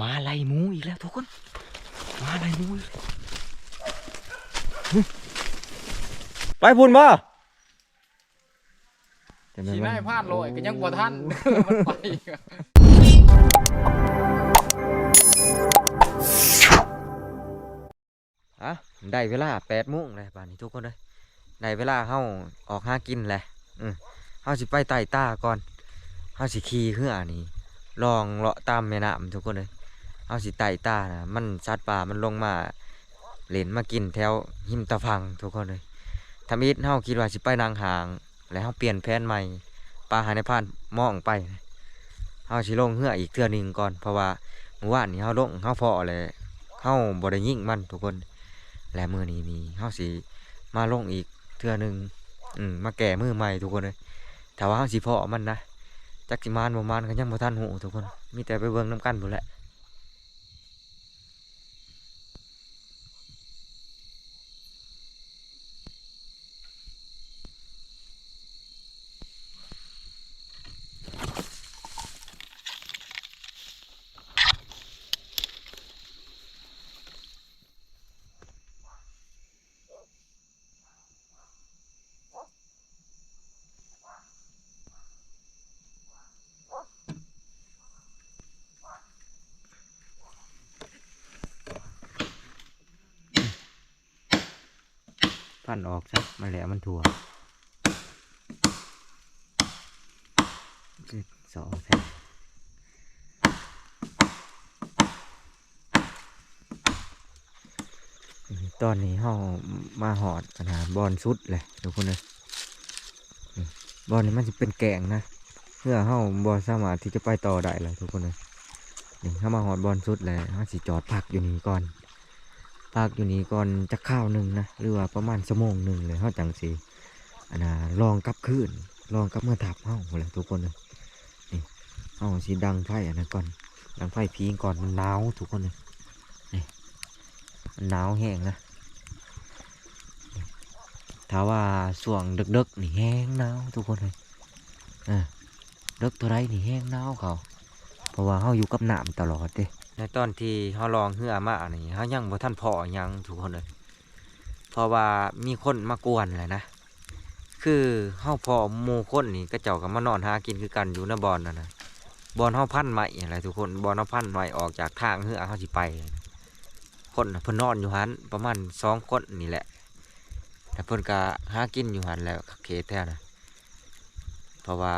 มาไล่หมูอีกแล้วทุกคน มาไล่หมูอีกแล้วไปพุ่นบ่แต่แม่ขี่มัได้พลาดโลยก็ยังบ่ทันมันไปอะได้เวลาแปดโมงเลยป่านนี้ทุกคนเลยได้เวลาเฮาออกหากินแหละอืมเฮาสิไปไต่ตาก่อนเฮาสิขี่เรือนี่ลองเลาะตามแม่น้ำทุกคนเลย เฮาสิไต่ตานะมันสัตว์ป่ามันลงมาเล่นมากินแถวหิมตะพังทุกคนเลยทำอิดเฮาคิดว่าสิไปนางหาง แล้วเฮาเปลี่ยนแผนใหม่ปลาหาในพานมองไปเฮาสิลงเรืออีกเทื่อหนึงก่อนเพราะว่าเมื่อวานนี้เฮาลงเฮาพอเลยเฮาบ่ได้ยิ่งมันทุกคน และมือนี้นี่เฮาสิมาลงอีกเทื่อหนึงอืมมาแก่มือใหม่ทุกคนเลยแต่ว่าเฮาสิเพาะมันนะจักสิมานบ่มานก็ยังบ่ทันหูทุกคน มีแต่ไปเบิ่งนํกันพุ่นแหละ พันออกซะมันแหละมันถั่วจึ๊ดสองแท้ ตอนนี้เฮามาหอดปัญหาบอลสุดเลยทุกคนเลยบอลนี้มันจะเป็นแกงนะ เพื่อเฮาบอลสามารถที่จะไปต่อได้เลยทุกคนเลยนี่เข้ามาหอดบอลสุดเลยเฮาสิจอดพักอยู่นี่ก่อนพักอยู่นี่ก่อนจะข้าวหนึ่งนะหรือว่าประมาณชั่วโมงหนึ่งเลยเขาจังสีอันน่ะลองกลับคืนลองกลับเมื่อถับเฮามดเลยทุกคนเลยนี่เฮาสีดังไฟอันนั้นก่อนดังไฟพิงก่อนมันหนาวทุกคนเลยนี่หนาวแห้งนะ ถ้าว่าส่วงดึกๆนี่แห้งหนาวทุกคนเลยอ่าดึกตัวไรนี่แห้งหนาวเขา เพราะว่าเฮาอยู่กับน้ำตลอดเด้ในตอนที่เฮาลองเหือมานี่เฮายังบ่ทันพอยังทุกคนเลยเพราะว่ามีคนมากวนแหละนะ คือเฮาพอมูคนนี่ก็เจ้าก็มานอนหากินคือกันอยู่ในบอนนั่นนะบอนเฮาพันใหม่อะไรทุกคนบอนเฮาพันใหม่ออกจากทางเหือเฮาสิไป คนเพิ่นนอนอยู่หันประมาณสองคนนี่แหละ แต่เพิ่นก็หากินอยู่หันแล้วเขตแท้นะเพราะว่า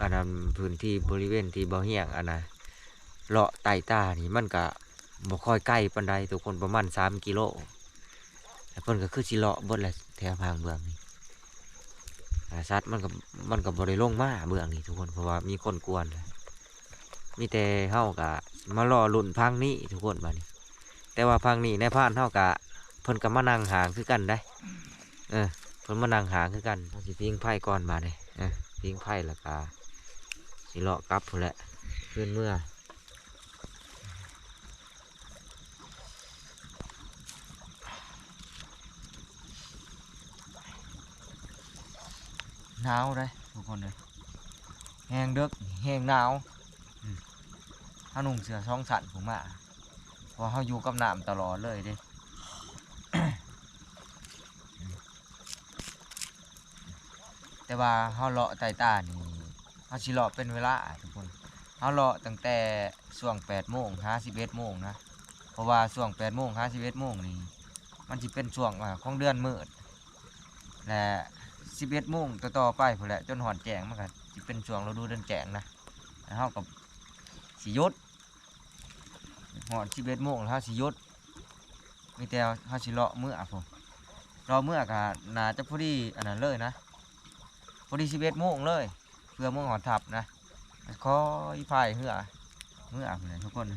อันนั้นพื้นที่บริเวณที่บ่เฮียงอันนะเลาะไต่ตานี่มันก็บ่ค่อยใกล้ปานใดทุกคนประมาณสามกิโลแต่เพิ่นก็คือสิเลาะบดแหละแถวทางเมืองนี่อาสัตว์มันก็มันก็บ่ได้ลงมาเมืองนี่ทุกคนเพราะว่ามีคนกวนมีแต่เฮาก็มารอลุ่นพังนี้ทุกคนบัดนี้แต่ว่าพังนี้ในพานเฮาก็เพิ่นก็มานั่งหางคือกันได้ เออเพิ่นมานั่งหางคือกันเฮาสิพิงไผ่ก่อนบาดนี้เออพิงไผ่แล้วก็สิเลาะกลับพุ่นแหละขึ้นเมื่อหนาวเลยทุกคนเลยแห้งเดึกแห้งหนาวอืมถ้าหนุ่งเสือช่องสันผมอะเพราะเขาอยู่กับน้ำตลอดเลยเด้ แต่ว่าเขาเลาะไต่ตานี่เขาชิเลาะเป็นเวลาทุกคนเขาเลาะตั้งแต่ช่วงแปดโมงห้าสิบเอ็ดโมงนะเพราะว่าช่วงแปดโมงห้าสิบเอ็ดโมงนี่มันจะเป็นช่วงอของเดือนมืดและสิบเอ็ดโมงต่อต่อไปพุ่นแหละจนหอนแจงมันก็สิเป็นช่วงฤดูเดือนแจงนะแล้วเฮากับสิยุดหอนสิบเอ็ดโมงแล้วเฮาสิยุดมีแต่เฮาสิเลาะเมื่อผมรอเมื่อก็น่าจะพอดีอันนั้นเลยนะ อดีสิบเอ็ดโมงเลย เพื่อมื่อหอนทับนะคอยพายเหือเมื่อพุ่นแหละทุกคน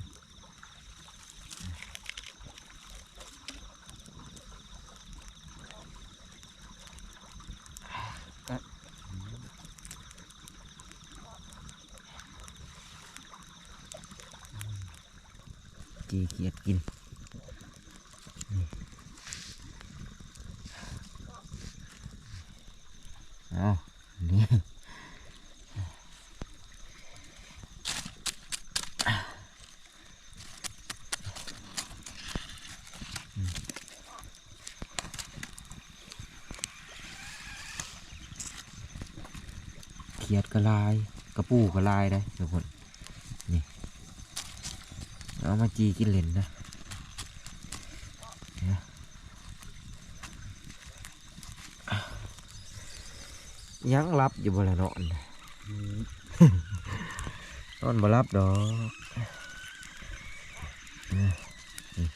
จีเกียดกินนี่เอา เขียดกระลายกระปูกระลายได้ทุกคนนี่เอามาจีกินเล่นนะ ยังรับอยู่บ่ละนอนนอนบ่รับดอกนะนี่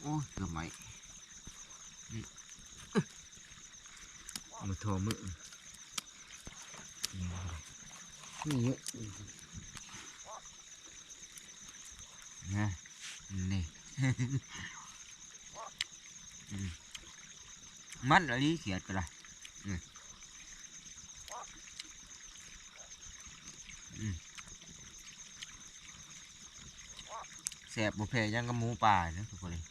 โอ้ยเกือบไหมนี่มือโทรมือ นี่ นะนี่ อืม มันอะไรเขียดก็ได้แสบบุเพยังกับหมูป่าเนอะทุกคนเลย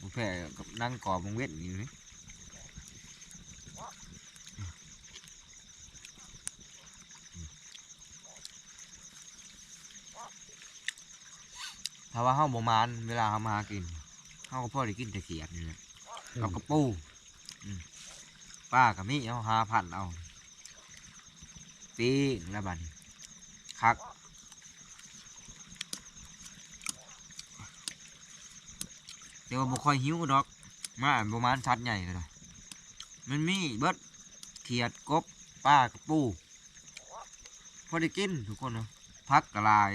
บุเพกับนั่งกอบวงเวทอยู่นี่ถ้าว่าเฮาบ่มานเวลาเฮามาหากินเฮาก็พอได้กินแต่เขียดนี่แหละกับกระปู ป้ากับมี่เอาหาพันเอาปีงแล้วบันคักเดี๋ยวาบุคอยหิวดอก มาประมาณชัดใหญ่ก็ได้มันมีเบิดเขียดกบป้ากระปูพอได้กินทุกคนเนาะพักกระลาย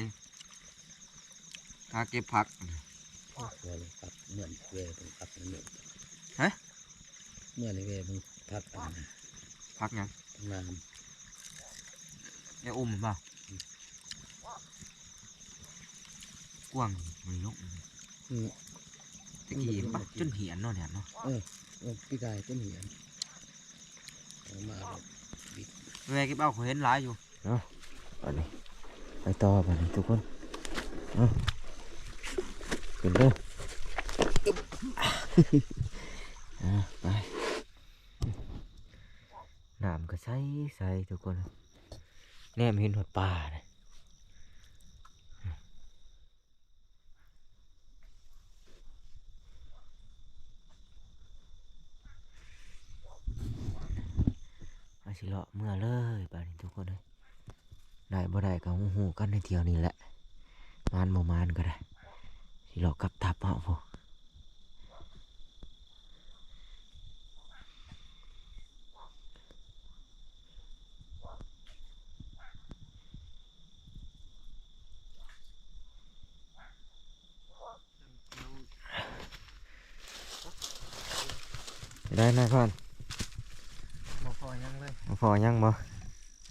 หาเก็บผักเมื่อเลยครับเหมือนเวเป็นครับเหมือน เมื่อเลยเวเป็นพักอันพักหยังน้ไอ้อุ้มมันเปล่ากว้างมันลกำอืมตะกี้เห็นปะจนเหียนเนาะเนี่ยเนาะโอ้พี่กายต้นเหียนเอามาแบบแม่เก็บเอาเขาเห็นหลายอยู่เนาะไปนี่ไปต่อไปนี่ทุกคนเอาขึ้นเด้ออะไปน้ำก็ ใสใสทุกคนแนมเห็นหดป่าเลยมาสิเลาะเมื่อเลยป่านี้ทุกคนเลยได้บ่ได้ก็หูกันในเที่ยวนี้แหละมานบ่มานก็ได้สิเลาะกับทับเอาพวก ได้นะก่อนบ่พอยังเลยมาพอยังบ่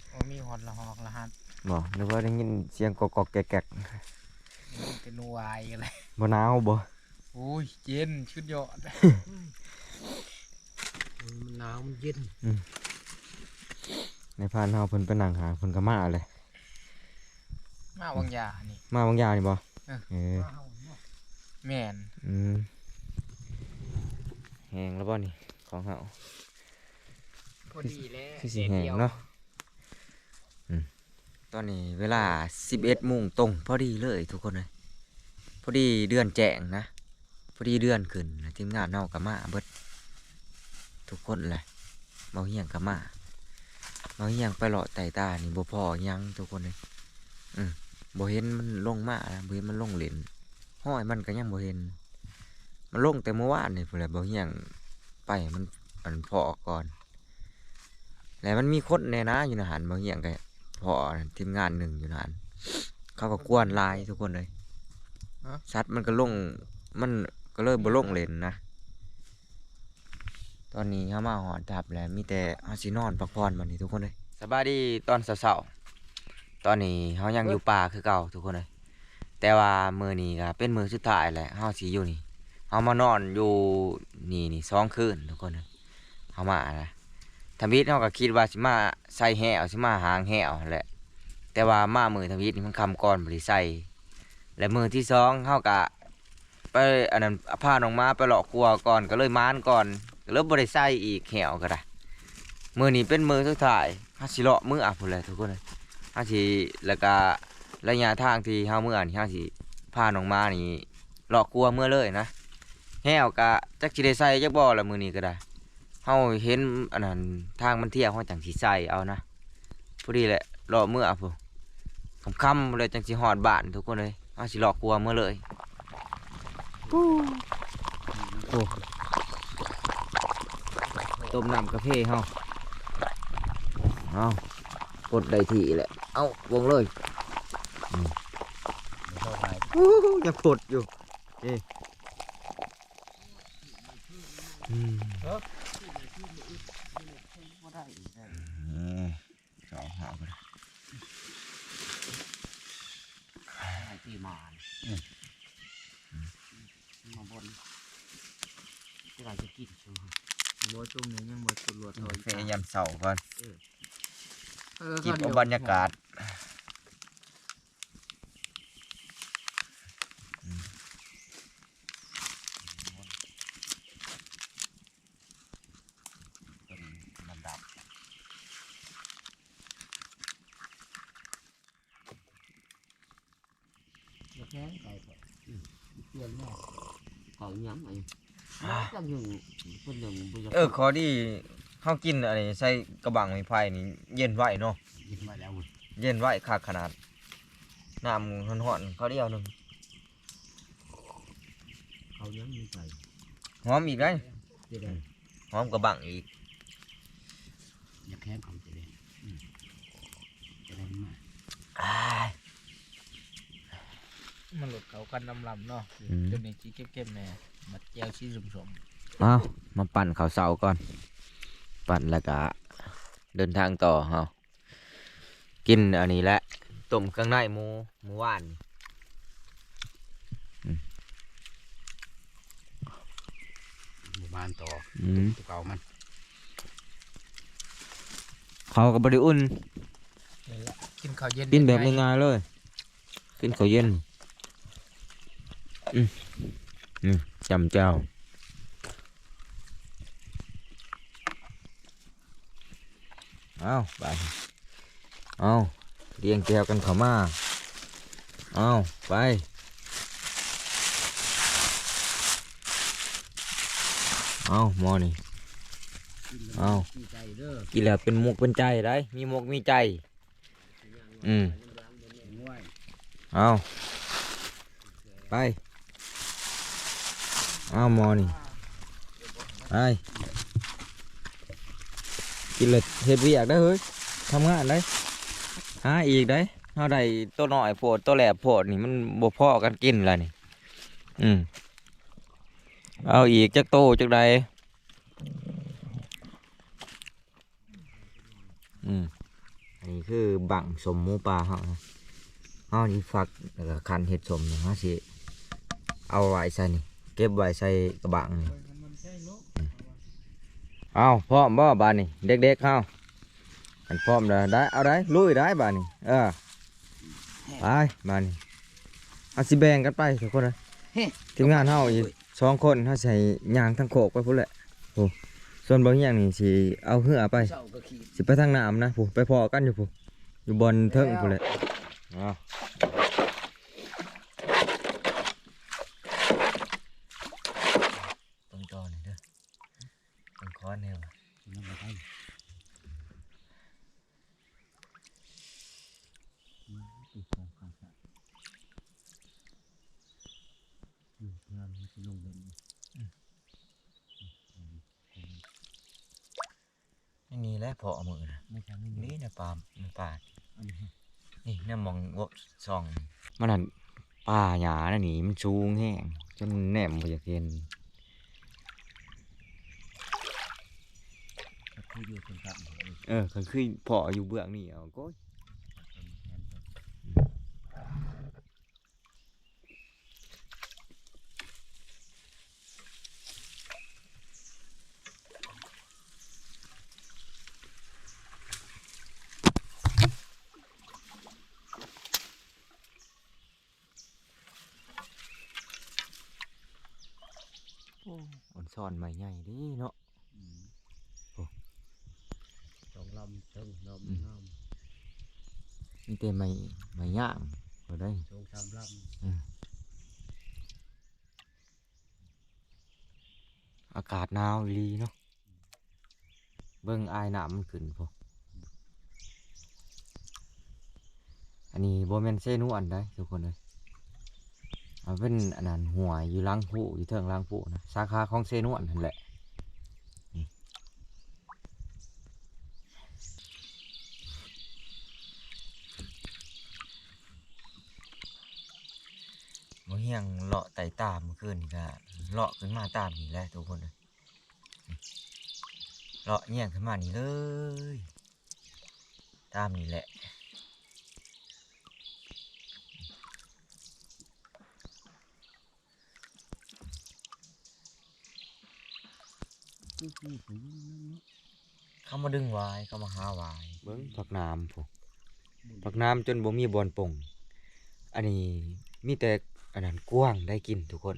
โอ้มีหอดละหอกละหัดบ่นึกว่าได้ยินเสียงกอกๆแกกเป็นวายกันเลยๆบ่หนาวบ่โอ้ยเย็นชุดยอดมันหนาวมันเย็นในพานเฮาเพิ่นไปนั่งหาเพิ่นก็มาเลยมาบางยานี่มาบางอย่างนี่บ่เออเออแม่นอืมแห้งแล้วบ่นี่ ของเฮาพอดีแล้วคือสิแห้งเนาะอืมตอนนี้เวลา11โมงตรงพอดีเลยทุกคนเลยพอดีเดือนแจ้งนะ พอดีเดือนขึ้นแล้วทีมงานเฮาก็มาเบิดทุกคนเลยเมาเฮียงก็มาเมาเฮียงไปเลาะไต่ตานี่บ่พอหยังทุกคนเลยอืมบ่เห็นมันลงมานะบ่เห็นมันลงเล่นห้อยมันก็ยังบ่เห็น มันลงแต่เมื่อวานนี่พุ่นแหละบ่เฮียง ไปมันอันพอก่อน แล้วมันมีคนในนะอยู่ในหันบางอย่างก็พอทีมงานหนึ่งอยู่ในหันเขาก็กวนหลายทุกคนเลยชัดมันก็ลงมันก็เลยบ่ลงเลนนะ ตอนนี้เขามาหอดดับแล้วมีแต่เฮาสินอนพักผ่อนบัดนี้ทุกคนเลยสบายดีตอนเช้าๆตอนนี้เฮายังอยู่ป่าคือเก่าทุกคนเลยแต่ว่ามื้อนี้ก็เป็นมื้อสุดท้ายแหละเฮาสิอยู่นี่ เฮามานอนอยู่นี่นี่สองคืนทุกคนเลยเฮามานะทำวิทย์เขาก็คิดว่าสิมาใส่แห่เอาสิมาหางแห่เอาแหละแต่ว่ามามือทำวิทย์นี่มันคำก่อนบริใส่และมือที่สองเขาก็ไปอันนั้นพาน้องมาไปหลอกครัวก่อนก็เลยมานก่อนก็เลยบริใส่อีกแห่ก็ได้มือนี้เป็นมือสุดท้ายเขาสิเลาะมืออะพูดเลยทุกคนเลยเขาสิแล้วก็ระยะทางที่เขามื่อนี่เขาสิพาน้องมานี่หลอกครัวเมื่อเลยนะ แห้วกะจักสิได้ใส่จักบ่ละมื้อนี้ก็ได้เฮาเห็นอันนั้นทางมันเที่ยวเฮาจังสิใส่เอานะพอดีแหละรอมื้อพุ่นค่ำๆเลยจังสิฮอดบ้านทุกคนเลยเฮาสิรอกลัวมื้อเลยโอ้ต้มน้ำกาแฟเฮาเอากดได้ที่แหละเอาวงเลยเข้าไปอู้หูยังปดอยู่นี่อืมอืม สองหาไปที่มานมาบนที่เราจะกินชูบ่ช่วงนี้ยังบ่ตรวจถอยกาแฟยามเสาก่อนเออจินอบรรยากาศเป็นลำดับ จะแข้งไก่ก่อนเปลี่ยนแม่เขาย้ำไอ้ จังหนึ่งคนหนึ่งบุญเออขอดีเขากินอะไรใส่กระบังไม้ไผ่นี่เย็นไว้เนาะยินมาแล้วเย็นไว้คักขนาดน้ำห่อนๆเขาเดียวหนึงเขาย้ำมีไก่หอมอีกได้จะได้หอมกระบังอีกอย่าแข้งเขาจะได้จะได้มาอ้ายมันหลุดเขากันน้ำลำเนาะอืมตัวนี้สีเข้มๆแน่มัดแก้วสีสม เอามาปั่นข้าวเสาก่อน ปั่นแล้วก็เดินทางต่อเฮากินอันนี้แหละต้มเครื่องในหมูหมูหวานหมู่บ้านต่ออืมตัวเก่ามันเขาก็บริอุ่นๆนี่แหละกินข้าวเย็นกินแบบง่ายๆเลย กินข้าวเย็น อืมอืมจำเจ้า เอาไปเอาเรียงแกวกันเข้ามาเอาไปเอามอนี่เอามีใจเด้อกินแล้วเป็นมุกเป็นใจได้มีมุกมีใจ อืมเอาไปเอามอนี่ไป กินเลยเฮ็ดเวียกได้เฮ้ยทำงานได้หาอีกได้เฮาได้ตัวน้อยโพดตัวแหลบโพดนี่มันบ่พอกันกินล่ะนี่ อืมเอาอีกจักโตจักใดอืมอันนี้คือบังสมหมูปลาเฮานะเอานี่ฟักแล้วก็คันเห็ดสมนี่ฮะสิเอาไว้ใส่นี่ เก็บไว้ใส่กระบังนี่ เอาพร้อมบ่บานนี่เด็กๆเข้าอันพร้อมแล้วได้เอาได้ลุยได้บานนี่เออไปบานนี่เอาสิแบ่งกันไปทุกคนเลยทีมงานเฮาอีกสองคนเฮาใส่ยางทั้งโขกไปพุ่นแหละโอ้ส่วนบางอย่างนี่สิเอาเหือไปเจ้าก็ขีดสิไปทางน้ำนะผู้ไปพอกันอยู่ผู้อยู่บนเทิงผู้นแหละอ้าวต้องจอนี่เด้อต้องคอนแนว มันมาได้ติดของข้าศึกอืมงานมันจะ ลงเลยไม่มีแล้วพอเอามือนะไม่ใช่ไม่มีนี่นะปลามันปลาอันนี้นี่เนี่ยมองว่าซอง มันนั่นป่าหญ้าน่ะนี่มันสูงแห้งจนแหนมบ่อยากเห็นก็คืออยู่ตรงกลางเลยเออก็คือพออยู่เบื้องนี่เอาก็ อ่อนซ่อนใหม่ใหญ่เดิเนาะอืมโอ้สองลำเชิงลอืมำน้นี่เป็นใหม่ใหม่ย่างบ่ได้ำสองสามลอืมำอากาศหนาวอีหลีเนาะเบิ่งอายน้ำมันขึ้นพออันนี้โบแมนเซนูอันได้ทุกคนเลยมันเป็นอันนั้นหัวอยู่หล้างผู้อยู่เทิงหล้างผู้นะสาขาของเซนูอันนั่นแหละนี่บ่เฮียงเลาะไตามเมื่อคืนนี่ก็เลาะขึ้นมาตามนี่แหละทุกคนเลยเลาะเงี่ยขึ้นมานี่เลย ตามนี่แหละเขามาดึงไว้เขามาหาไว้เบิ้งผักน้ำผมผักน้ำจนบ่มีบอลป่งอันนี้มีแต่ อันนั้นกว้างได้กินทุกคน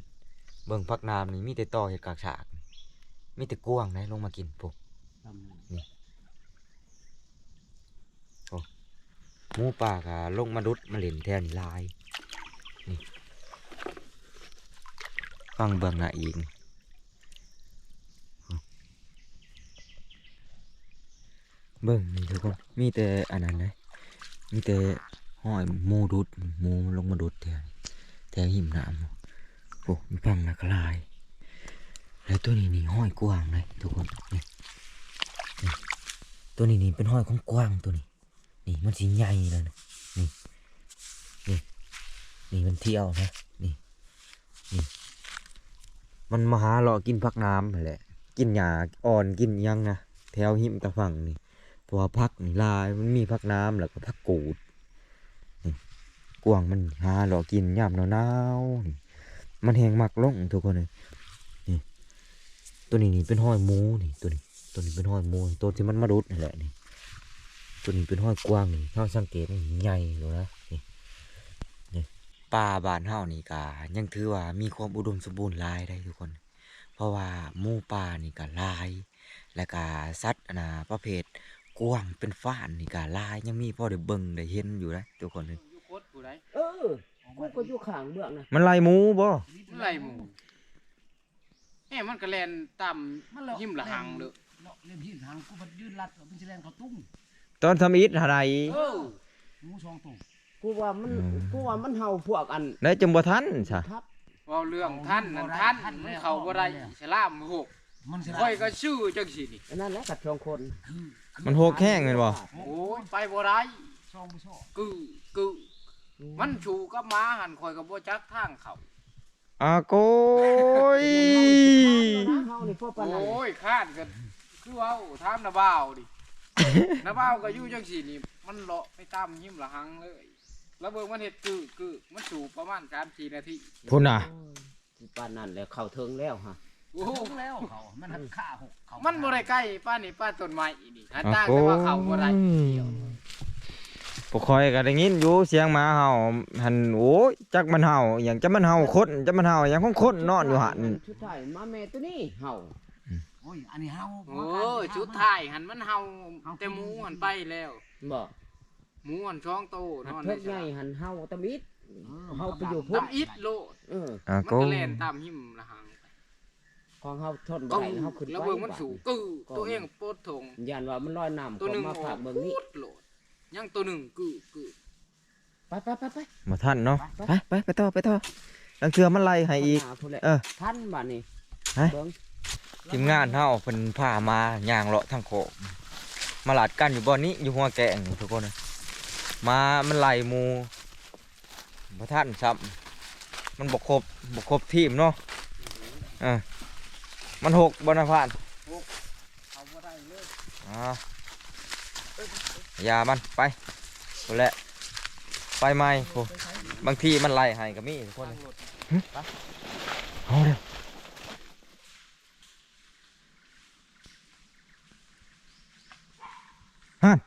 เบิ้งผักน้ำนี่มีแต่ต่อเห็ดกากฉากมีแต่กว้างได้ลงมากินผมทำนั่นหมูป่าก็ลงมาดุดมาเล่นแทนลายนี่ฟังเบื้องหน้าอีกเบิ้งนี่ทุกคนมีแต่อันนั้นเลยมีแต่ห้อยหมูดุดหมูลงมาดุดแทน แทนหิมน้ำโอ้มีฟังนะกลาย แล้วตัวนี้นี่ห้อยกว้างเลยทุกคนนี่ตัวนี้นี่เป็นห้อยของกว้างตัวนี้ นี่มันสีใหญ่แล้วนะนี่นี่นี่มันเที่ยวนะนี่นี่มันมาหาเลากินพักน้ำแหละ กินหญ้าอ่อนกินยังนะแถวหิมตะฝั่งนี่เพราะว่าพักนี่ลายมันมีพักน้ำแล้วก็พักกูด กวางมันหาเลาะกินยามหนาวๆนี่มันแหงมักลงทุกคนเลยนี่ตัวนี้นี่เป็นห้อยหมูนี่ตัวนี้ตัวนี้เป็นห้อยหมูตัวที่มันมาดุดนั่แหละนี่ตัวนี้เป็นห้อยกวางนี่ถ้าสังเกตนี่ใหญ่เลยนะนี่นี่ป่าบานเฮานี่กายังถือว่ามีความอุดมสมบูรณ์หลายได้ทุกคน เพราะว่าหมูป่านี่ก็ลาย และก็สัตว์นนาประเภทกวางเป็นฟ้านนี่ก็หลายยังมีพอได้เบิ่งได้เห็นอยู่นะทุกคนเลย ผู้ใดเออกูก็อยู่ข้างเบื้องนะมันไล่หมูบ่เมื่อไหรหมู่แหมมันก็แล่นตามหิมละหังเด้อเลาะเล่นที่ทางกูมันยืนรัดมันสิแล่นเข้าตุ้งตอนทำอิฐอะไรเออหมูสองตุ้งกูว่ามันกูว่ามันเห่าพวกอันได้จังบ่ทันซะทับเว้าเรื่องท่านนั่นท่านมันเข้าบ่ได้ฉลามหกมันสิค่อยก็ชื่อจังซี่นี่อันนั้นแหละกัดสองคนมันโหกแห้งแม่นบ่โอ้ยไปบ่ได้สองบ่ชอบกึกึ มันชูกับหมาหันค่อยก็บ่จักทางเขาอาโกยเฮานี่พวกปานนั้นโอ้ยคาดกันคือเว้าถามนาบ่าวดินาบ่าวก็อยู่จังซี่นี่มันเลาะไปตามหิมละหังเลย แล้วเบิ่งมันเฮ็ดกึกึมันสูประมาณ3-4นาทีพุ่นน่ะสิปานนั้นแล้วเข้าถึงแล้วฮะโอ้โหแล้วเขามันหันฆ่าหกเขามันบ่ได้ใกล้ป้านี่ป้าต้นไม้อีนี่หันอาต่างโกแต่ว่าเขาบ่ได้เดียว พวกคอยก็ได้ยินอยู่เสียงหมาเห่าหันโอ้ยจักมันเห่าอหย่างจะมันเห่าคนจะมันเห่าอหย่างของคนนอนอยู่หันชุดไทยมาแม่ตัวนี้เห่าโอ้ยอันนี้เห่าโอ้ยชุดท้ายหันมันเฮาแต่หมูหันไปแล้วบ่หมูหันช่องโตหันดอนเทิในกใหญ่หันเห่าตะมิดเห่าไปอยู่พุ่นตำอิดโลดเอออามันโกก็แล่นตามหิมละหังของเห่าทนกึบ่ได้เห่าขึ้นไปแล้วเบิ่งมันสูงกึตัวเองโปดถงยันว่ามันลอยน้ำตัวหนึงมาออฝากกเบิ่งนี่พูดโลด ยังตัวหนึงกึกึไปไปไปไปมาท่านเนาะไปไปไปต่อไปต่อลังเทือมันไล่ให้อีกหาพุ่นแหละเออท่านบัดนี้ฮะเบิ่งทีมงานเฮาเพิ่นพามาย่างเลาะทางโขกมาหลาดกันอยู่บ่อนนี้อยู่หัวแกงนี่ทุกคนนะมามันไล่หมูบ่ท่านซ้ำมันบ่ครบบ่ครบทีมเนาะเออมันหกบ่นะผ่านเอาบ่ได้เลยอ่าอ ย่ามันไปตัวแหละไปไหมโอ้บางทีมันไล่ให้ก็มีทุกคนเลยหึไปเอาเร็วฮัน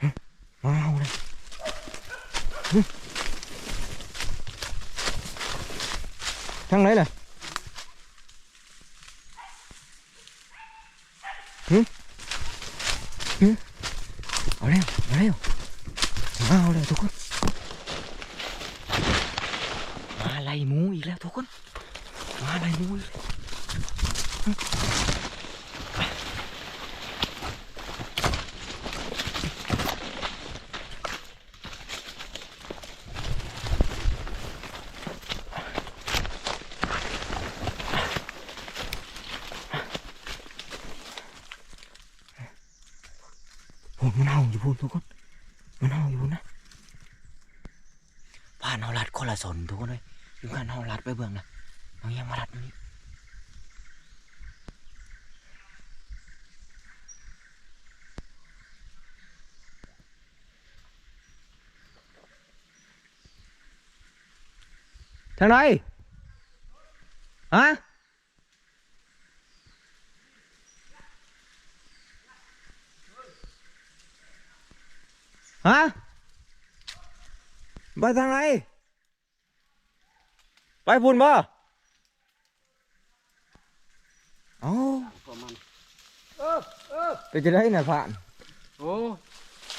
หึมาเอาเลยหึทางไหนล่ะเอา เร็วเอาเร็วมาเอาเร็วทุกคน มาไล่หมูอีกแล้วทุกคน ยโอ้ยมันเห่าอยู่พูนทุกคนมันเห่าอยู่พูนนะผ่านเฮาลัดคนละสนทุกคนเลยอยู่กันเฮาลัดไปเบื้องนะเอายังมาลัดมานี่ทางไหนฮะฮะ ไปทางไหน ไปพุ่นบ่เอ้าประมาณไปจะได้น่ะผ่านโอ้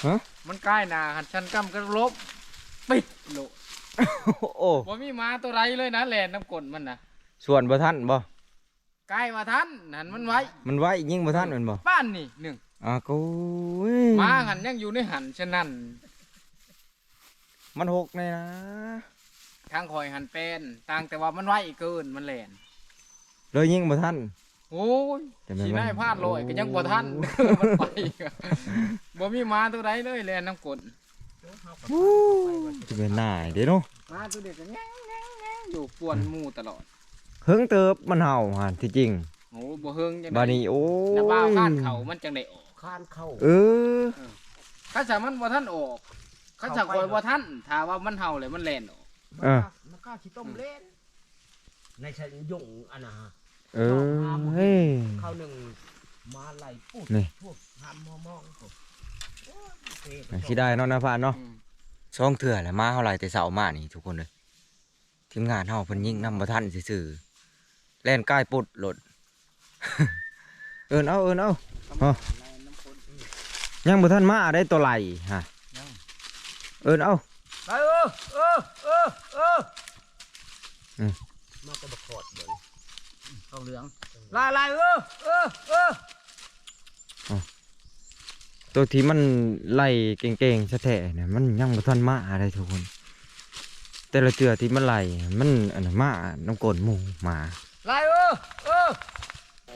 ฮะมันใกล้หนาหันชันกำกันลบปิดโลโอ้บ่มีหมาตัวไรเลยนะแลนน้ำกลนมันนะส่วนบ่ทันบ่ใกล้มาทันหันมันไว้ มันไว้ยิงบ่ทันแมันบ่บ้านนี่หนึ่งอะกูยหมาหันยังอยู่ในหันฉะนั้น มันหกเลยนะทางคอยหันเป็นต่างแต่ว่ามันไว้เกินมันแลนเลยยิงบ่ทันโอ้ยแต่มันสีหน้าพลาดลอยก็ยังบ่ทันมันไปบ่มีหมาตัวใดเลยแลนน้ำกลนจะเป็นหน้าเด้เนาะหมาตัวเด็กก็แง่งแง่งแง่งอยู่ป่วนหมู่ตลอดเฮิงเติบมันเห่าหั่นที่จริงโอ้บ่เฮิงจังบาดนี้โอ้ยน้าบ้าวข้านเขามันจังได้ออกข้านเข้าเออข้าจะมันบ่ทันออก ข้าจะคอยบ่ทันถ้าว่ามันเห่าเลยมันแล่นออกเออ มันกล้าขี้ต้มเล่น ในชันยงอันนะเออเฮ้ยข้าวหนึ่งมาไล่ปุ๊บนี่ พวกทำมอมองผมโอ้ยเท่สิได้เนาะนะผ่านเนาะ อืมช่องเถื่อแหละมาเท่าไหร่แต่เสามานี่ทุกคนเลยทีมงานเฮาเพิ่นยิงนำบ่ทันซื่อๆแล่นใกล้ปุดหลด เอิ้นเอาเอิ้นเอา อ๋อ น้ำข้นยังบ่ทันมาได้ตัวไหลฮะยัง เอิ้นเอาไปเออเออเออเอออืมมาก็บกอดเลยข้าวเหลืองลายลายเออเออเออตัวที่มันไล่เก่งๆแท้ๆเนี่ยมันยังบ่ทันมาได้ทุกคน แต่ละเจือที่มันไล่มันอันนั้นมาน้ำกลนหมู่หมาลายเออเออ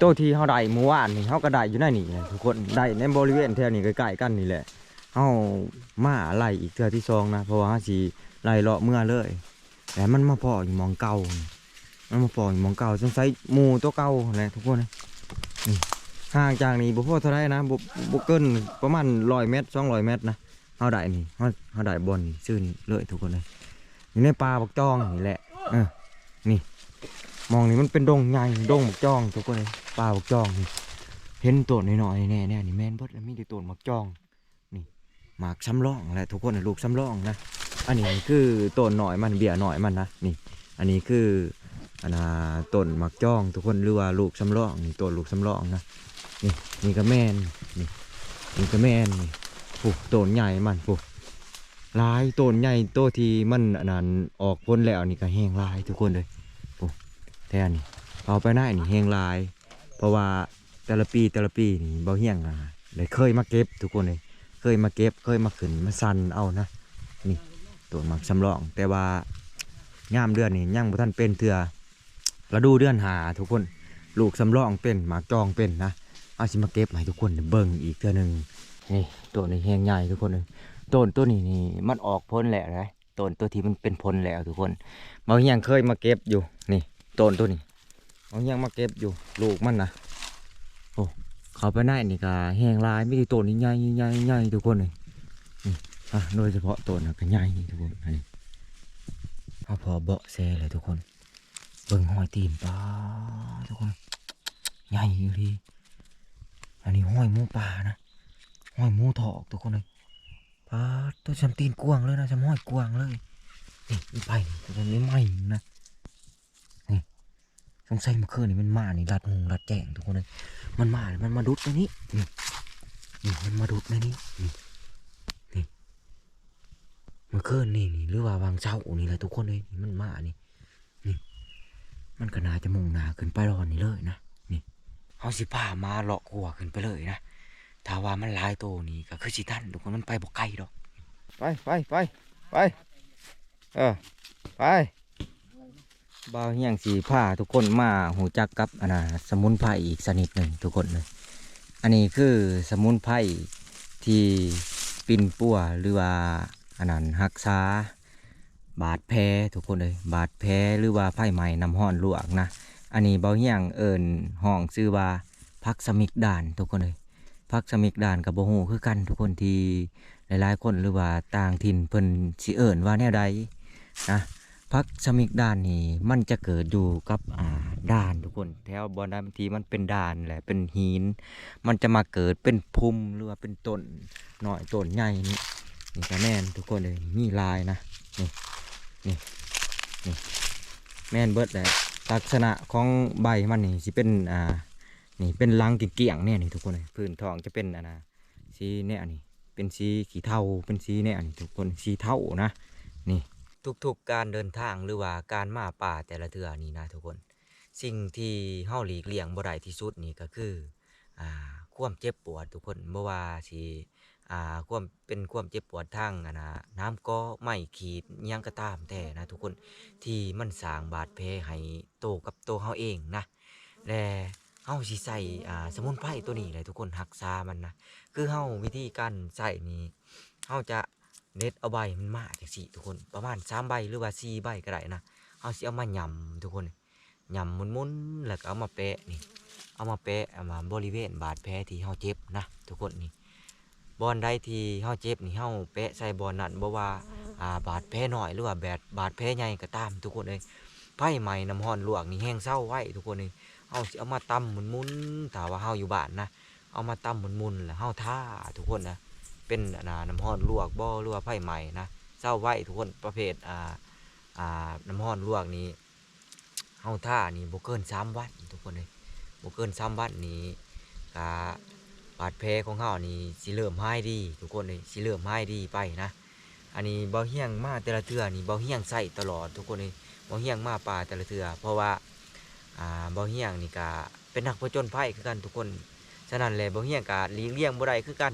ตัวที่เฮาได้เมื่อวานนี่เฮาก็ได้อยู่ในนี่แหละทุกคนได้ในบริเวณแถวนี้ใกล้ๆกันนี่แหละ เฮามาไล่อีกเทื่อที่สองนะเพราะว่าเฮาสิไล่เลาะเมื่อเลยแต่มันมาพออยู่มองเก่ามันมาพออยู่มองเก่าสงสัยหมูตัวเก่าแหละทุกคนนะนี่ห่างจากนี้บ่พอเท่าไรนะบ่บ่เกินประมาณ100เมตร200เมตรนะเฮาได้นี่เฮาเฮาได้บอนนี่ซื่อนี่เลยทุกคนเลยอยู่ในป่าบักจองนี่แหละเออนี่ มองนี่มันเป็นดงใหญ่ดงบักจองทุกคนเลยป่าบักจองนี่เห็นต้นน้อยๆแน่ๆนี่แม่นเบิดแล้วมีแต่ต้นบักจอง หมากซ้ำร่องแหละทุกคนลูกซ้ำร่องนะ อันนี้คือต้นหน่อยมันเบี้ยหน่อยมันนะนี่ อันนี้คืออันน่ะต้นหมักจ้อง ทุกคนหรือว่าลูกซ้ำร่องนี่ต้นลูกซ้ำร่องนะนี่นี่ก็แม่นนี่นี่ก็แม่นนี่ผูกต้นใหญ่มันผูกลายต้นใหญ่โตวที่มันอันนั้นออกพ้นแล้วนี่ก็แห้งลายทุกคนเลยผูกแท่นี่เอาไปได้านี่แห้งลาย เพราะว่าแต่ละปีแต่ละปีนี่เบาเฮียงอะเลยเคยมาเก็บทุกคนเลย ยมาเก็บเคยมาขึ้นมาสันเอานะนี่ตัวหมักสำรอง แต่ว่างามเดือนนี่ยังบ่ทันเป็นเถื่อราดูเดือนหาทุกคนลูกสำรองเป็นหมากจองเป็นนะเอาสิมาเก็บให้ทุกคนเบิ่งอีกเทื่อหนึ่งนี่ตัวนี้แหงใหญ่ทุกคนเลยต้นตัวนี้นี่มันออกพ้นแล้วนะต้นตัวที่มันเป็นพ้นแล้วทุกคนบางอย่างเคยมาเก็บอยู่นี่ต้นตัวนี้บางอย่างมาเก็บอยู่ลูกมันนะ เขาไปไหนนี่ก็แหงลายไม่ได้ต้นนี่ใหญ่ใหญ่ใหญ่ทุกคนเลยอะโดยเฉพาะตัวนะก็ใหญ่นี่ทุกคนอันนี้เอาพอเบาะแซเลยทุกคน เบิ่งหอยตีนปลาทุกคนใหญ่อยู่ดีอันนี้ห้อยมูปลานะห้อยมูถอกทุกคนเลยปลาตัวจำตีนกวางเลยนะจำห้อยกวางเลยนี่มันไปนี่ทุกคนนี่ไหม่นะ สงสัยเมื่อคืนนี่มันมานี่รัดหงรัดแจงทุกคนเลยมันมา มันมาดุดในนี้นี่นี่มันมาดุดในนี้นี่เมื่อคืนนี่นี่หรือว่าวางเช้านี่แหละทุกคนเลยมันมานี่นี่ มันก็น่าจะมุ่งหนาขึ้นไปรอนนี่เลยนะนี่เฮาสิพามาเลาะขัวขึ้นไปเลยนะถ้าว่ามันลายโตนี่ก็คือสิทันทุกคนมันไปบ่ไกลดอกไปไปไปไปเออไป บาวเฮียงสีผ้าทุกคนมาหูจักกับอันน่ะสมุนไพรอีกสนิดหนึ่งทุกคนเลย อันนี้คือสมุนไพรที่ปิ่นปัวหรือว่าอันนั้นรักษาบาดแผลทุกคนเลย บาดแผลหรือว่าไผ่ไหม้น้ำห้อนลวกนะ อันนี้เบาเฮียงเอิญห้องชื่อว่าพักสมิกด่านทุกคนเลยพักสมิกด่านกับโบหูคือกันทุกคนที่หลายๆคนหรือว่าต่างถิ่นเพิ่นสิเอิญว่าแนวใดนะ พักสมิกด่านนี่มันจะเกิดอยู่กับอ่าด่านทุกคนแถวบอนดบางทีมันเป็นด่านแหละเป็นหิน มันจะมาเกิดเป็นพุ่มหรือว่าเป็นต้นหน่อยต้นใหญ่นี่นี่ก็แม่นทุกคนเลยมีลายนะนี่นี่นี่แม่นเบิดแหละลักษณะของใบมันนี่สิเป็นอ่านี่เป็นรังเกี่ยงเนี่ยนี่ทุกคนเลยพื้นทองจะเป็นอ่านะสีเนี่ยนี่เป็นสีขีเทาเป็นสีเนี่ยนี่ทุกคนสีเทานะ ทุกๆการเดินทางหรือว่าการมาป่าแต่ละเทือนี่นะทุกคน สิ่งที่เฮาหลีกเลี่ยงบ่ได้ที่สุดนี่ก็คืออ่าความเจ็บปวดทุกคนบ่ว่าสิอ่าความเป็นความเจ็บปวดทางอะนะน้ำก็ไม่ขีดยังก็ตามแต่นะทุกคนที่มันสร้างบาดแผลให้โตกับโตเฮาเองนะและเฮาสิใส่อ่าสมุนไพรตัวนี้เลยทุกคนรักษามันนะคือเฮาวิธีการใส่นี่เฮาจะ เน็ตเอาใบมันมาจังซี่ทุกคน ประมาณ3ใบหรือว่า4ใบก็ได้นะเฮาสิเอามาหย่ำทุกคนหย่ำมุนๆแล้วก็เอามาแปะนี่ เอามาแปะเอามาบริเวณบาดแผลที่เฮาเจ็บนะทุกคนนี่บอนใดที่เฮาเจ็บนี่เฮาแปะใส่บอนนั้นบ่ว่าอ่าบาดแผลหน้อยหรือว่าแบดบาดแผลใหญ่ก็ตามทุกคนเลยไผ่ไหม้น้ำห้อนลวกนี่แห้งเศร้าไว้ทุกคนเลยเอาสิเอามาตำมุนมุนๆถ้าว่าเฮาอยู่บ้านนะเอามาตำมุนมุนๆแล้วเฮาท่าทุกคนนะ เป็นน้ำห้อนลวกบ่หรือว่าไผ่ไหม้นะเศร้าไว้ทุกคนประเภทอ่าอ่าน้ำห้อนลวกนี้เฮาท่านี่บ่เกินสามวันทุกคนเลยบ่เกินสามวันนี้กาบาดแผลของเฮานี่สิเริ่มหายดีทุกคนเลยสิเริ่มหายดีไปนะ อันนี้เบาเฮียงมาแต่ละเทื่อนี่เบาเฮียงใส่ตลอดทุกคนเลยเบาเฮียงมาป่าแต่ละเทื่อเพราะว่าอ่าเบาเฮียงนี่ก็เป็นนักผจญภัยคือกันทุกคนฉะนั้นแหละเบาเฮียงก็หลีกเลี่ยงบ่ได้คือกัน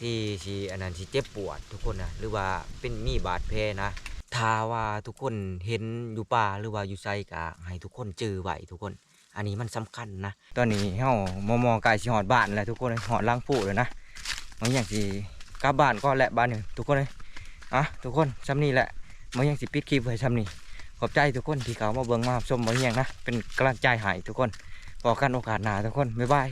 ที่สิอันนั้นสิเจ็บปวดทุกคนนะหรือว่าเป็นมีบาดแผลนะถ้าว่าทุกคนเห็นอยู่ป่าหรือว่าอยู่ไสก็ให้ทุกคนเจอไว้ทุกคน อันนี้มันสำคัญนะ ตอนนี้เฮามอมอกายสิหอดบ้านแล้วทุกคนหอดล้างผู้เลยนะมันอย่างสิกลับบ้านก็แหละบ้านหนึ่งทุกคนเลยอะทุกคนซ้ำนี่แหละมายังสิปิดคลิปไว้ซ้ำนี่ขอบใจทุกคนที่เขามาเบิ่งมาชมมาเฮียงนะเป็นกำลังใจให้ทุกคนพอกันโอกาสหนาทุกคนบ๊ายบาย